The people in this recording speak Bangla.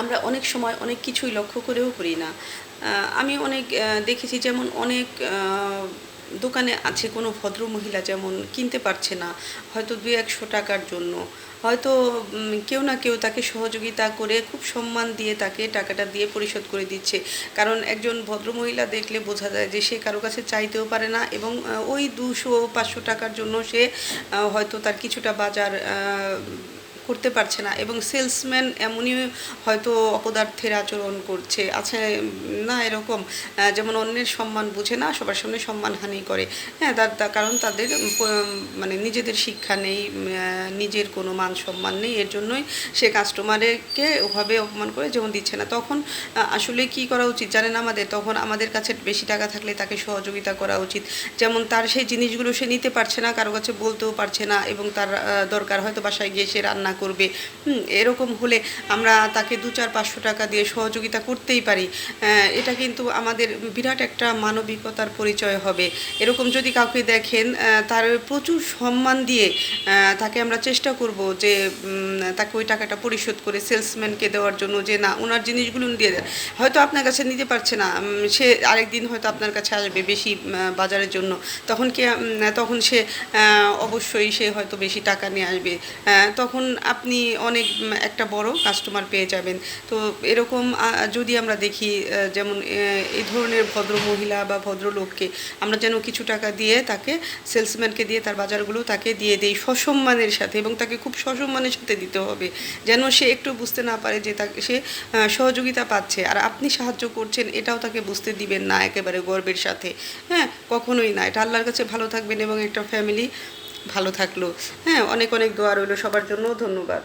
আমরা অনেক সময় অনেক কিছুই লক্ষ্য করেও করি না। আমি অনেক দেখেছি যেমন অনেক দোকানে আছে কোনো ভদ্র মহিলা যেমন কিনতে পারছে না, হয়তো দুই একশো টাকার জন্য। হয়তো কেউ না কেউ তাকে সহযোগিতা করে খুব সম্মান দিয়ে তাকে টাকাটা দিয়ে পরিশোধ করে দিচ্ছে। কারণ একজন ভদ্রমহিলা দেখলে বোঝা যায় যে সে কারও কাছে চাইতেও পারে না এবং ওই দুশো পাঁচশো টাকার জন্য সে হয়তো তার কিছুটা বাজার করতে পারছে না এবং সেলসম্যান এমনই হয়তো অপদার্থের আচরণ করছে। আছে না, এরকম যেমন অন্যের সম্মান বুঝে না, সবার সামনে সম্মানহানি করে। হ্যাঁ তার তার কারণ তাদের মানে নিজেদের শিক্ষা নেই নিজের কোনো মান সম্মান নেই, এর জন্যই সে কাস্টমারকে ওভাবে অপমান করে যেমন দিচ্ছে না। তখন আসলে কি করা উচিত জানেন আমাদের? তখন আমাদের কাছে বেশি টাকা থাকলে তাকে সহযোগিতা করা উচিত। যেমন তার সেই জিনিসগুলো সে নিতে পারছে না, কারও কাছে বলতেও পারছে না এবং তার দরকার হয়তো বাসায় গিয়ে সে রান্না করবে। এরকম হলে আমরা তাকে দু চার পাঁচশো টাকা দিয়ে সহযোগিতা করতেই পারি। এটা কিন্তু আমাদের বিরাট একটা মানবিকতার পরিচয় হবে। এরকম যদি কাউকে দেখেন তার প্রচুর সম্মান দিয়ে তাকে আমরা চেষ্টা করব যে তাকে ওই টাকাটা পরিশোধ করে সেলসম্যানকে দেওয়ার জন্য যে, না ওনার জিনিসগুলো দিয়ে দেন। হয়তো আপনার কাছে নিতে পারছে না। সে আরেকদিন হয়তো আপনার কাছে আসবে বেশি বাজারের জন্য। তখন কি তখন সে অবশ্যই সে হয়তো বেশি টাকা নিয়ে আসবে। তখন আপনি অনেক একটা বড় কাস্টমার পেয়ে যাবেন। তো এরকম যদি আমরা দেখি যেমন এই ধরনের ভদ্র মহিলা বা ভদ্রলোককে আমরা যেন কিছু টাকা দিয়ে তাকে সেলসম্যানকে দিয়ে তার বাজারগুলো তাকে দিয়ে দেই সসম্মানের সাথে এবং তাকে খুব সসম্মানের সাথে দিতে হবে, যেন সে একটু বুঝতে না পারে যে তাকে, সে সহযোগিতা পাচ্ছে। আর আপনি সাহায্য করছেন, এটাও তাকে বুঝতে দিবেন না একেবারে গর্বের সাথে। হ্যাঁ কখনোই না। এটা আল্লাহর কাছে ভালো থাকবেন এবং একটা ফ্যামিলি ভালো থাকল। হ্যাঁ অনেক অনেক দোয়া রইল সবার জন্য। ধন্যবাদ।